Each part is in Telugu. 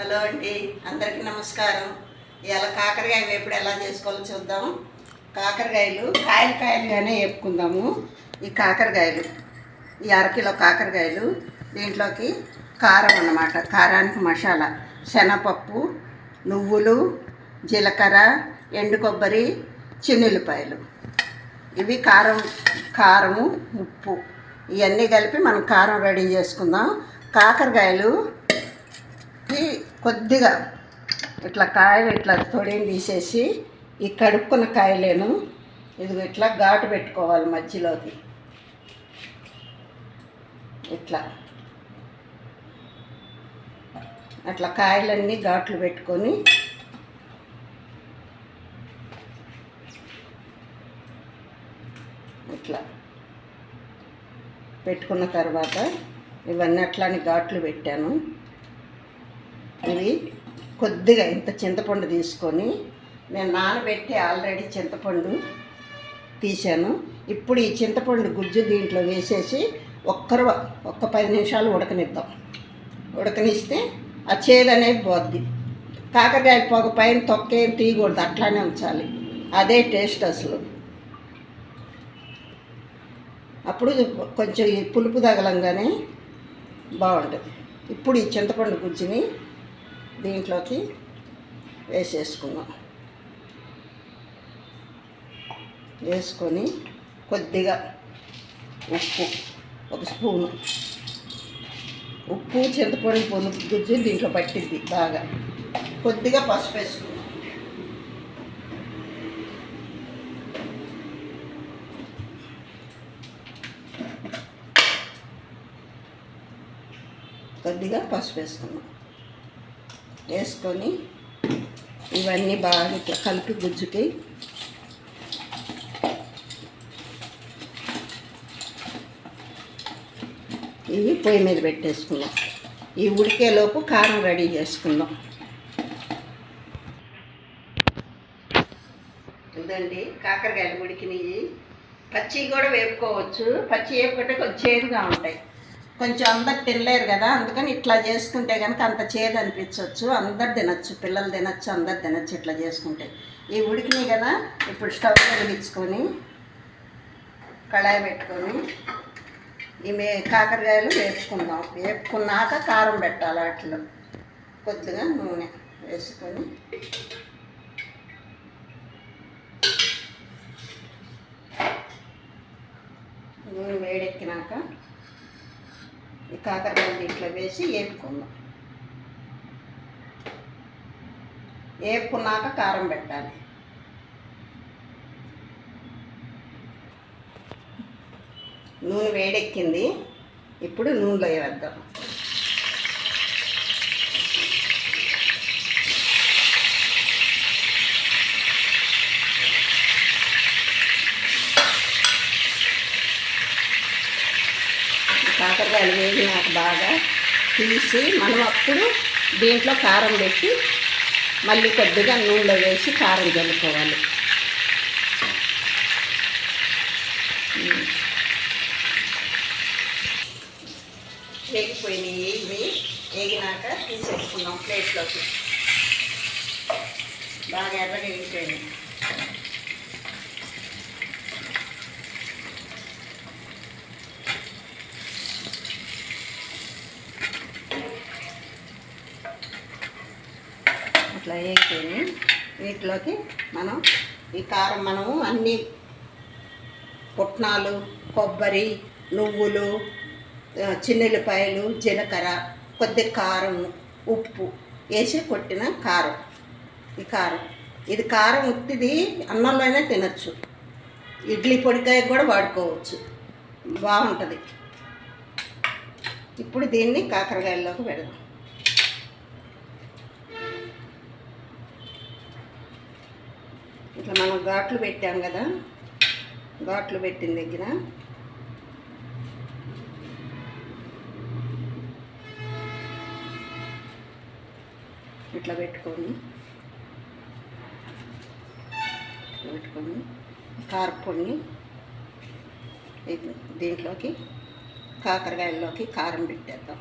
హలో అండి అందరికీ నమస్కారం. ఇలా కాకరకాయ వేపుడు ఎలా చేసుకోవాలో చూద్దాం. కాకరకాయలు కాయలు కాయలుగానే వేపుకుందాము. ఈ కాకరకాయలు ఈ అరకిలో కాకరకాయలు దీంట్లోకి కారం అన్నమాట. కారానికి మసాలా శనగపప్పు నువ్వులు జీలకర్ర ఎండు కొబ్బరి చిన్నుల్లిపాయలు. ఇవి కారం కారము ఉప్పు. ఇవన్నీ కలిపి మనం కారం రెడీ చేసుకుందాం. కాకరకాయలు కొద్దిగా ఇట్లా కాయలు ఇట్లా తొడిని తీసేసి ఈ కడుక్కున్న కాయలేను. ఇది ఇట్లా ఘాటు పెట్టుకోవాలి మధ్యలోకి. ఇట్లా. అట్లా కాయలన్నీ ఘాట్లు పెట్టుకొని ఇట్లా పెట్టుకున్న తర్వాత ఇవన్నీ అట్లానే ఘాట్లు పెట్టాను. ఇవి కొద్దిగా ఇంత చింతపండు తీసుకొని నేను నానబెట్టి ఆల్రెడీ చింతపండు తీశాను. ఇప్పుడు ఈ చింతపండు గుజ్జు దీంట్లో వేసేసి ఒక్కరు ఒక్క పది నిమిషాలు ఉడకనిద్దాం. ఉడకనిస్తే ఆ చేదు అనేది పోద్ది. కాకరకాయ పొగ పైన తొక్కేం తీయకూడదు అట్లానే ఉంచాలి. అదే టేస్ట్ అసలు. అప్పుడు కొంచెం ఈ పులుపు తగలంగానే బాగుంటుంది. ఇప్పుడు ఈ చింతపండు గుజ్జుని దీంట్లోకి వేసేసుకున్నాం. వేసుకొని కొద్దిగా ఉప్పు ఒక స్పూను. ఉప్పు చింతపొడి పులుపు గుజ్జు దీంట్లో పట్టిద్ది బాగా. కొద్దిగా పసుపు వేసుకున్నాం. కొద్దిగా పసుపు వేసుకున్నాం. వేసుకొని ఇవన్నీ బాగా ఇట్లా కలిపి గుజ్జుకి ఇవి పొయ్యి మీద పెట్టేసుకుందాం ఈ ఉడికేలోపు కారం రెడీ చేసుకుందాం ఇదండి కాకరకాయలు ఉడికినవి. పచ్చి కూడా వేపుకోవచ్చు. పచ్చి వేపుకుంటే కొంచెం చేదుగా ఉంటాయి. కొంచెం అందరు తినలేరు కదా అందుకని ఇట్లా చేసుకుంటే కనుక అంత చేదు అనిపించవచ్చు అందరు తినచ్చు పిల్లలు తినచ్చు అందరు తినచ్చు ఇట్లా చేసుకుంటే. ఈ ఉడికినాయి కదా ఇప్పుడు స్టవ్ వెలిగించుకొని కళాయి పెట్టుకొని ఈ మే కాకరకాయలు వేపుకుందాం. వేపుకున్నాక కారం పెట్టాలి వాటిలో. కొద్దిగా నూనె వేసుకొని. నూనె వేడెక్కినాక ఈ కాకరకాయలు దీంట్లో వేసి వేపుకుందాం వేపుకున్నాక కారం పెట్టాలి. నూనె వేడెక్కింది. ఇప్పుడు నూనెలో వేద్దాం కాకరకాయలు వేగినాక బాగా తీసి మనం అప్పుడు దీంట్లో కారం పెట్టి మళ్ళీ కొద్దిగా నూనెలో వేసి కారం చల్లుకోవాలి. వేగిపోయినాయి ఇవి. వేగినాక తీసేసుకున్నాం ప్లేట్లోకి. బాగా ఎర్రగా వేగిపోయినాయి అట్లా వేగిపోయినాయి వీటిలోకి మనం ఈ కారం మనము అన్ని పుట్నాలు కొబ్బరి నువ్వులు చిన్నెల్లిపాయలు జీలకర్ర కొద్ది కారం ఉప్పు వేసి కొట్టిన కారం. ఈ కారం. ఇది కారం ఉత్తిది అన్నంలోనే తినచ్చు. ఇడ్లీ పొడికాయ కూడా వాడుకోవచ్చు. బాగుంటుంది. ఇప్పుడు దీన్ని కాకరకాయల్లోకి పెడదాం. మనం ఘాట్లు పెట్టాం కదా. ఘాట్లు పెట్టిన దగ్గర. ఇట్లా పెట్టుకొని. ఇట్లా పెట్టుకొని కారపొడిని దీంట్లోకి కాకరకాయల్లోకి కారం పెట్టేద్దాం.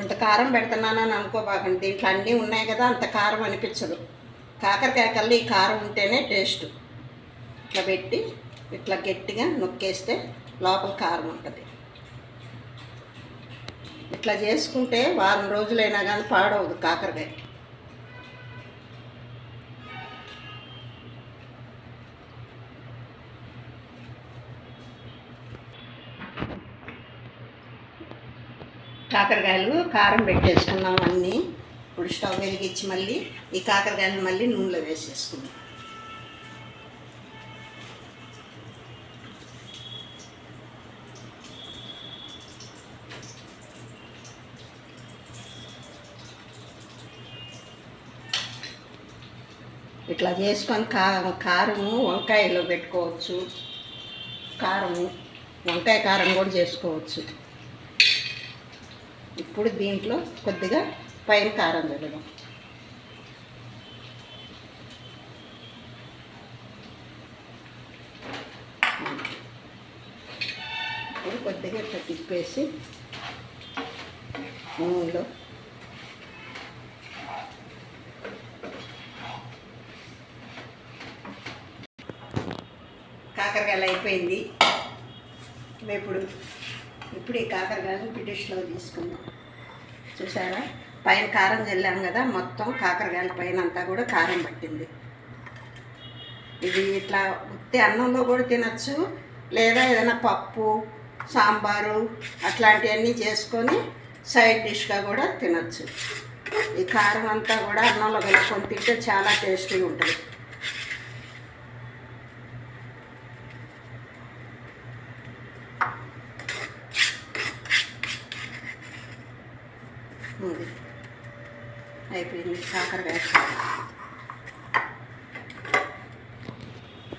ఇంత కారం పెడుతున్నానని అనుకోబాకండి. దీంట్లో అన్నీ ఉన్నాయి కదా అంత కారం అనిపించదు. కాకరకాయ కల్లా ఈ కారం ఉంటేనే టేస్ట్. ఇట్లా పెట్టి ఇట్లా గట్టిగా నొక్కేస్తే లోపల కారం ఉంటుంది. ఇట్లా చేసుకుంటే వారం రోజులైనా కానీ పాడవదు కాకరకాయ. కాకరకాయలు కారం పెట్టేసుకున్నాం అన్నీ. ఇప్పుడు స్టవ్ వెలిగించి మళ్ళీ ఈ కాకరకాయలు మళ్ళీ నూనెలో వేసేసుకున్నాం ఇట్లా చేసుకొని కా కారము వంకాయలో పెట్టుకోవచ్చు. కారము వంకాయ కారం కూడా చేసుకోవచ్చు. ఇప్పుడు దీంట్లో కొద్దిగా పైన కారం చల్లడం ఇప్పుడు కొద్దిగా ఇట్లా తిప్పేసి నూనెలో కాకరకాయలు అయిపోయింది. ఇప్పుడు ఇప్పుడు ఈ కాకరకాయలు బ్రిటిష్లో తీసుకుందాం. చూసారా పైన కారం చల్లాం కదా మొత్తం కాకరకాయల పైన అంతా కూడా కారం పట్టింది. ఇది ఇట్లా ఉత్తి అన్నంలో కూడా తినచ్చు లేదా ఏదైనా పప్పు సాంబారు అట్లాంటివన్నీ చేసుకొని సైడ్ డిష్గా కూడా తినచ్చు. ఈ కారం అంతా కూడా అన్నంలో కలుపుకొని తింటే చాలా టేస్టీగా ఉంటుంది. ఉంది అయిపోయింది. కాకరకాయ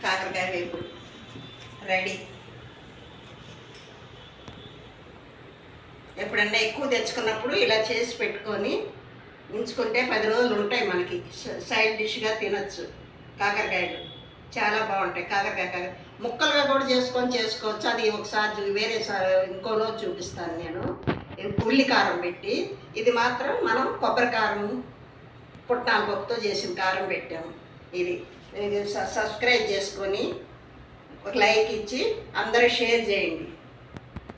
కాకరకాయ వేపుడు రెడీ. ఎప్పుడన్నా ఎక్కువ తెచ్చుకున్నప్పుడు ఇలా చేసి పెట్టుకొని ఉంచుకుంటే పది రోజులు ఉంటాయి మనకి. సైడ్ డిష్గా తినచ్చు కాకరకాయలు. చాలా బాగుంటాయి కాకరకాయ కాకర ముక్కలుగా కూడా చేసుకొని చేసుకోవచ్చు. అది ఒకసారి వేరే సార్ ఇంకో రోజు చూపిస్తాను నేను. ఇది ఉల్లి కారం పెట్టి ఇది మాత్రం మనం కొబ్బరి కారం పుట్నాల పప్పుతో చేసిన కారం పెట్టాము. ఇది ఇది స- సబ్స్క్రైబ్ చేసుకొని ఒక లైక్ ఇచ్చి అందరూ షేర్ చేయండి.